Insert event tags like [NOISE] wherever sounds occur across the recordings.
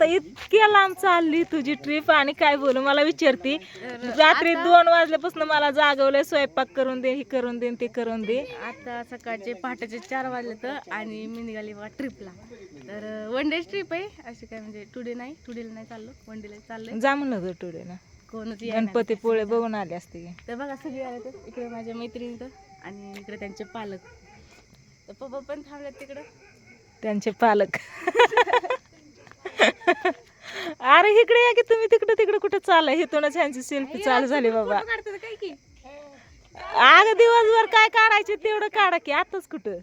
आता इतक्या लांब चालली तुझी ट्रिप आणि काय बोलू मला विचारती. रात्री दोन वाजल्यापासून मला जागवलंय स्वयंपाक करून दे हे करून दे ते करून दे. आता सकाळचे पहाटेचे चार वाजले तर आणि मी निघाली बघा ट्रिपला तर वन डे ट्रिप आहे अशी काय म्हणजे टुडे नाही टुडेला नाही चाललो वन डेला चाललोय. जा म्हणलं टुडे ना कोणच. गणपती पोळे बघून आले असते. तर बघा सगळे आले तर इकडे माझ्या मैत्रिणी तर आणि इकडे त्यांचे पालक. तर पप्पा पण थांबल्यात तिकडं. त्यांचे पालक. [LAUGHS] [LAUGHS] अरे इकडे या की तुम्ही तिकडे तिकडे कुठे चालय हिथूनच ह्यांची सेल्फी चालू झाली बाबा. अग दिवसभर काय काढायचे तेवढं काढा की आताच कुठं?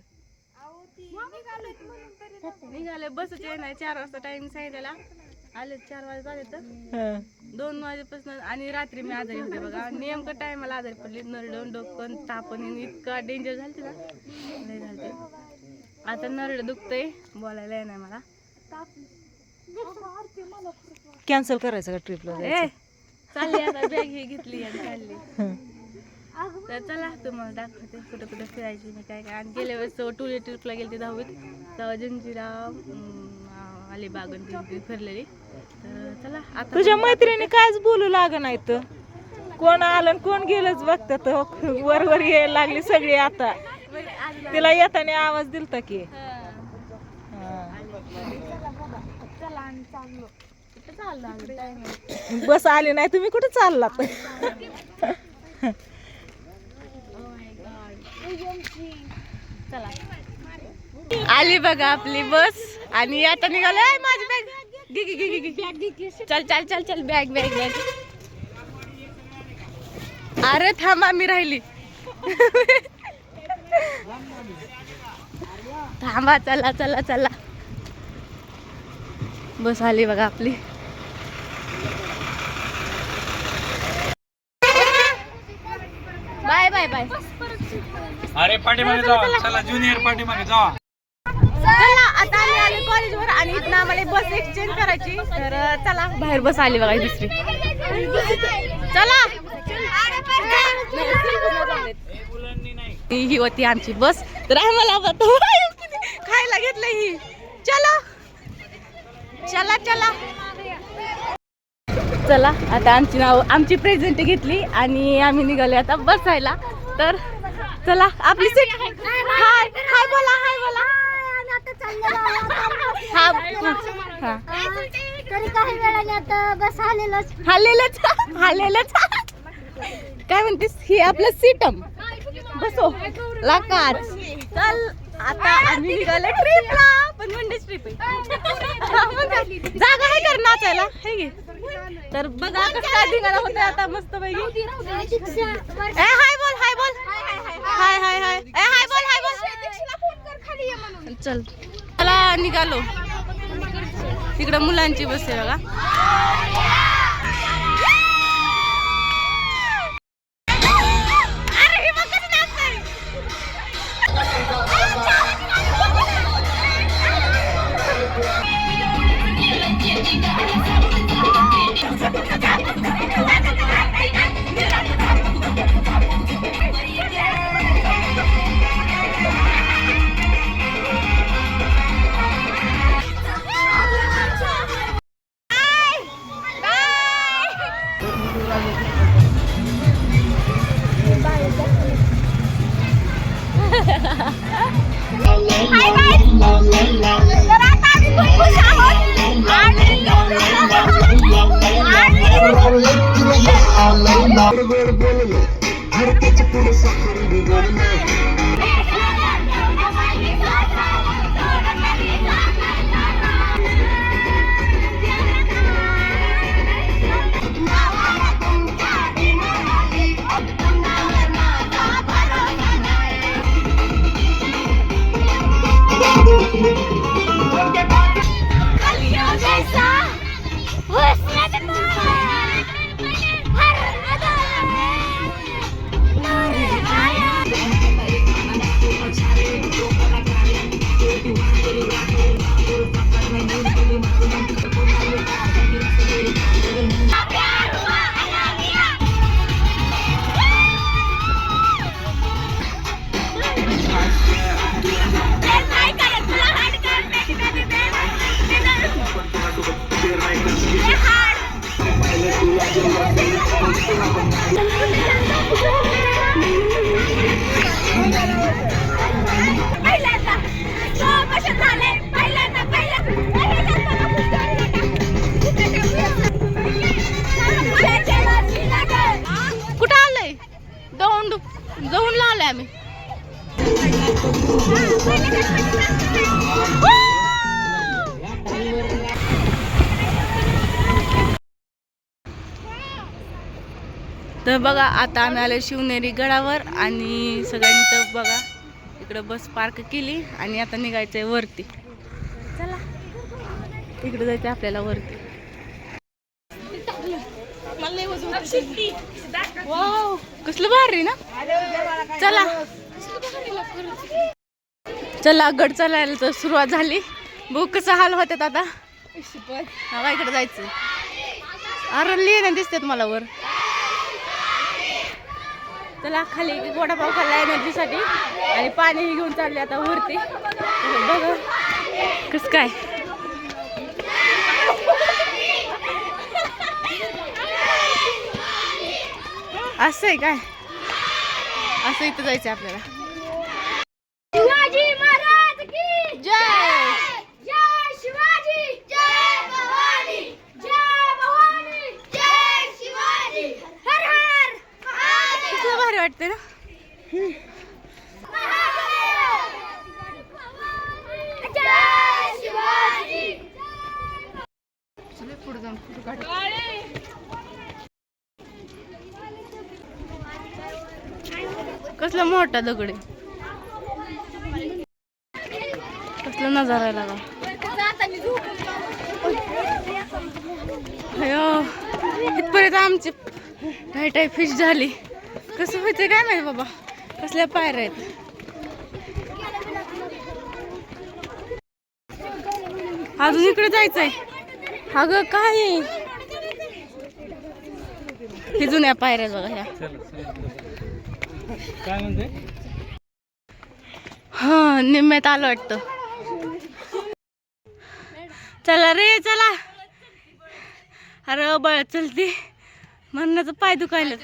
निघाले बसचे नाही चार वाजता टाइम सांगितलेला. आले चार हं. दोन वाजेपासून आणि रात्री मी आजारी होते बघा. नेमकं टायमाला आजारी पडली नरडून डोकं तापण इतका डेंजर झालते ना. लय झालते. आता नरड दुखतंय बोलायला येणार मला. कॅन्सल करायचं का ट्रिपला चालली आता बॅग ही घेतली आणि चालली. हं. तर चला तुम्हाला दाखवते कुठं कुठं फिरायची मी काय काय. आणि गेल्या वेळेस टुरिस्ट ट्रिपला गेलते दहावीत तेव्हा जंजिरा अलिबाग आणि फिरलेली. तर चला आता तुझ्या मैत्रिणी कायच बोलू लाग नाही तर. कोण आलं आणि कोण गेलंच बघतात वर वर यायला लागली सगळी आता. तिला येताना आवाज दिलता की. बस आली नाही तुम्ही कुठे चाललात? आली बघा आपली बस. आणि आता निघालो. माझी बॅग घे घे घे घे घे. चल चल चल चल. बॅग बॅग बॅग अरे थांबा मी राहिली. थांबा चला चला चला. बस आली बघा आपली. Bye bye bye. अरे पाठीमागे जावा चला ज्युनियर पाठीमागे जावा चला आता आम्ही आले कॉलेजवर आणि इथनं आम्हाला बस एक्सचेंज करायची. तर चला बाहेर बस आली बघा दुसरी. चला. ही ही होती आमची बस. तर आम्हाला खायला घेतलं ही. चला. चला चला. चला आता आमची नाव आमची प्रेझेंट घेतली आणि आम्ही निघाले आता बसायला. तर चला आपली सीट हाय हाय बोला हाय बोला. हा. हा तरी काही वेळाने आता बस आलेलंच. हालेलच हालेलच काय म्हणतेस? ही आपलं सीटम बसो. लाकाच चल आता आम्ही निघाले ट्रिपला पण वन डे ट्रिप जागा आहे कर नाचायला. हे घे. तर बघा कसं काय धिंगाणा होते आता मस्त पैकी. ए हाय बोल हाय बोल. हाय हाय हाय ए हाय बोल हाय बोल. चल. चला निघालो. तिकडं मुलांची बस आहे बघा. Put a little to in it. I don't think you put a sucker in the तर बघा आता आम्ही आलो शिवनेरी गडावर आणि सगळ्यांनी तर बघा इकडं बस पार्क केली आणि आता निघायचंय वरती. चला. इकडे जायचं आपल्याला वरती. वाव कसलं भारी ना? चला. चला गड चालायला तर सुरुवात झाली. बघू कसं हाल होतात आता. इकडे जायचं अरे लिहिणं दिसतात मला वर. चला खाली वडापाव खाल्ला एनर्जीसाठी आणि पाणी घेऊन चालले आता वरती. तर बघा. कस काय? असं आहे काय? असं इथं जायचं आपल्याला. किती भारी वाटते ना? कसला मोठा दगड कसला नजारा लागा. इथपर्यंत आमची टाय आहे फिश झाली. कसं व्हायचं काय माहिती बाबा? कसल्या पायऱ्या आहेत? अजून इकडे जायचंय. अगं काय? हे जुन्या पायऱ्या बघा ह्या. काय म्हणते? हा निम्म्यात आलं वाटतं. चला रे चला. अरे बळ चलती म्हणण्याचं पाय दुखायला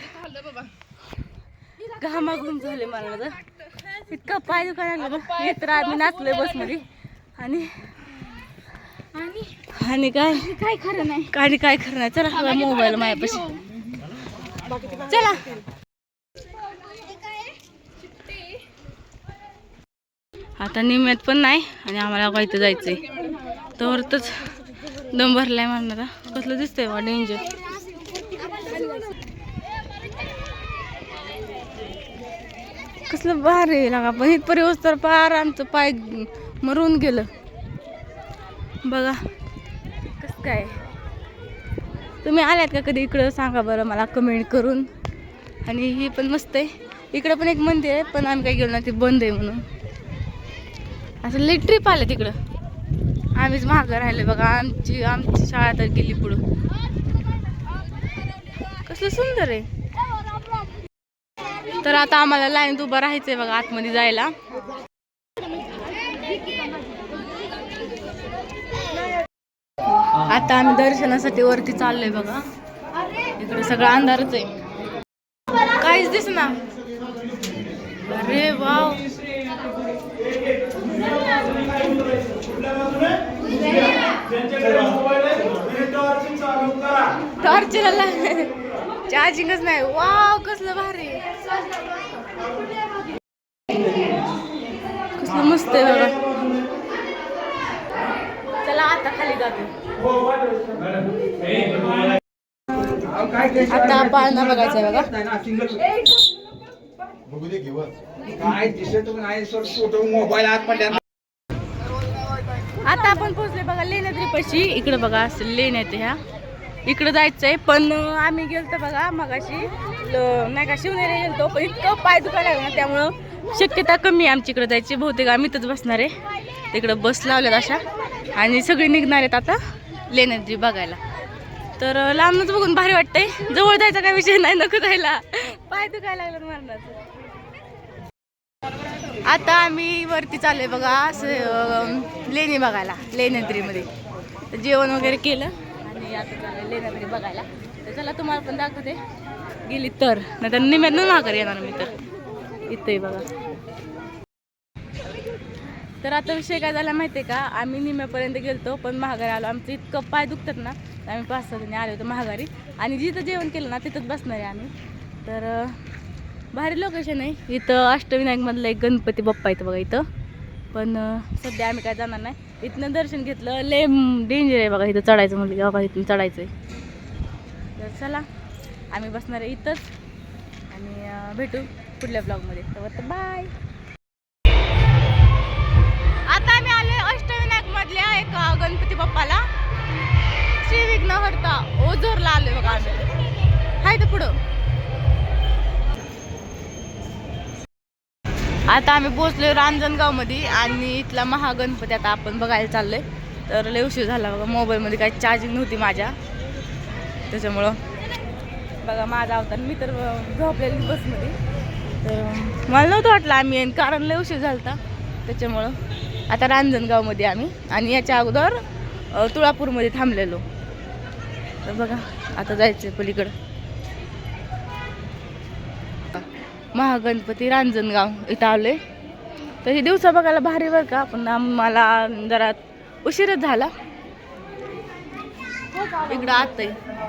घामाघूम झाले मला तर इतका पाय दुखायला लागला बघ. तर आम्ही नाचलोय बसमध्ये. आणि आणि काय? काय खरं नाही आणि काय खरं नाही. चला मोबाईल मायापाशी चला. आता निम्यात पण नाही आणि आम्हाला जायचं इथं जायचंय. तर दम भरलाय म्हणणार. कसलं दिसतंय बा डेंजर कसलं भारी आहे लागा पण इथपर्यंत तर पार आमचं पाय मरून गेलं. बघा कसं काय तुम्ही आल्यात का कधी इकडं? सांगा बरं मला कमेंट करून. आणि ही पण मस्त आहे. इकडं पण एक मंदिर आहे पण आम्ही काय गेलो ना ते बंद आहे म्हणून. असं लई ट्रिप आलं तिकडं. आम्हीच महाग राहिले बघा आमची आमची शाळा तर गेली पुढं. कसलं सुंदर आहे. तर आता आम्हाला लाईन उभं राहायचंय बघा आतमध्ये जायला. आता आम्ही दर्शनासाठी वरती चाललोय बघा. इकडे सगळं अंधारच आहे. काहीच दिस ना अरे वाव. टॉर्चला चार्जिंगच नाही. वाव कसलं भारी. कसलं मस्त आहे बघा. चला आता खाली जातो. आता पाळणा बघायचा आहे बघा. आत आपण पोहोचले बघा लेण्याद्री पशी इकडे बघा असं लेण्यात ह्या इकडे जायचंय पण आम्ही गेलतो बघा मगाशी. नाही का शिवनेरी गेलतो पण इतकं पाय दुखायला लागला ना त्यामुळं शक्यता कमी आहे आमची इकडे जायची. बहुतेक आम्ही इथंच बसणार आहे. तिकडं बस लावल्यात अशा. आणि सगळे निघणार आहेत आता लेण्याद्री बघायला. तर लांबच बघून भारी वाटतंय. जवळ जायचा काही विषय नाही नको जायला. पाय दुखायला लागलं मारणार आता आम्ही वरती चाललोय बघा असं लेणी बघायला लेण्याद्रीमध्ये. जेवण वगैरे केलं. आणि आता चाललंय लेण्याद्री बघायला. तर चला तुम्हाला पण दाखवते. गेली तर. नाही तर निम्यातनं माघारी येणार मी तर. इथंही बघा. तर आता विषय काय झाला माहिती आहे का? आम्ही निम्यापर्यंत गेलतो पण महागारी आलो. आमचं इतकं पाय दुखतात ना आम्ही पाच सहा जणी आलो होतो महागारी आणि जिथं जेवण केलं ना तिथंच बसणार आहे आम्ही. तर भारी लोकेशन आहे. इथं अष्टविनायकमधलं एक गणपती बाप्पा इथं बघा इथं. पण सध्या आम्ही काय जाणार नाही. इथनं दर्शन घेतलं लय डेंजर आहे बघा इथं चढायचं म्हणजे बघा इथून चढायचं आहे तर चला आम्ही बसणार आहे इथंच. आणि भेटू पुढल्या ब्लॉगमध्ये तर बाय आता आम्ही आलो अष्टविनायक मधल्या एक गणपती बाप्पाला. श्री विघ्नहर्ता ओझोरला आलोय बघा आम्ही. हाय तर पुढं. आता आम्ही पोहोचलोय रांजणगावमध्ये आणि इथला महागणपती आता आपण बघायला चाललोय. तर लय उशीर झाला बघा मोबाईलमध्ये काही चार्जिंग नव्हती माझ्या. त्याच्यामुळं बघा माझा अवतार मी तर झोपलेली बसमध्ये. तर मला नव्हतं वाटलं आम्ही येईन कारण लय उशीर झालता. त्याच्यामुळं आता रांजणगावमध्ये आम्ही आणि याच्या अगोदर तुळापूरमध्ये थांबलेलो. तर बघा आता जायचं पलीकडं. महागणपती रांजणगाव इथं आले तर हे दिवसा बघायला भारी बरं का पण आम्हाला जरा उशीरच झाला. इकडं आत आहे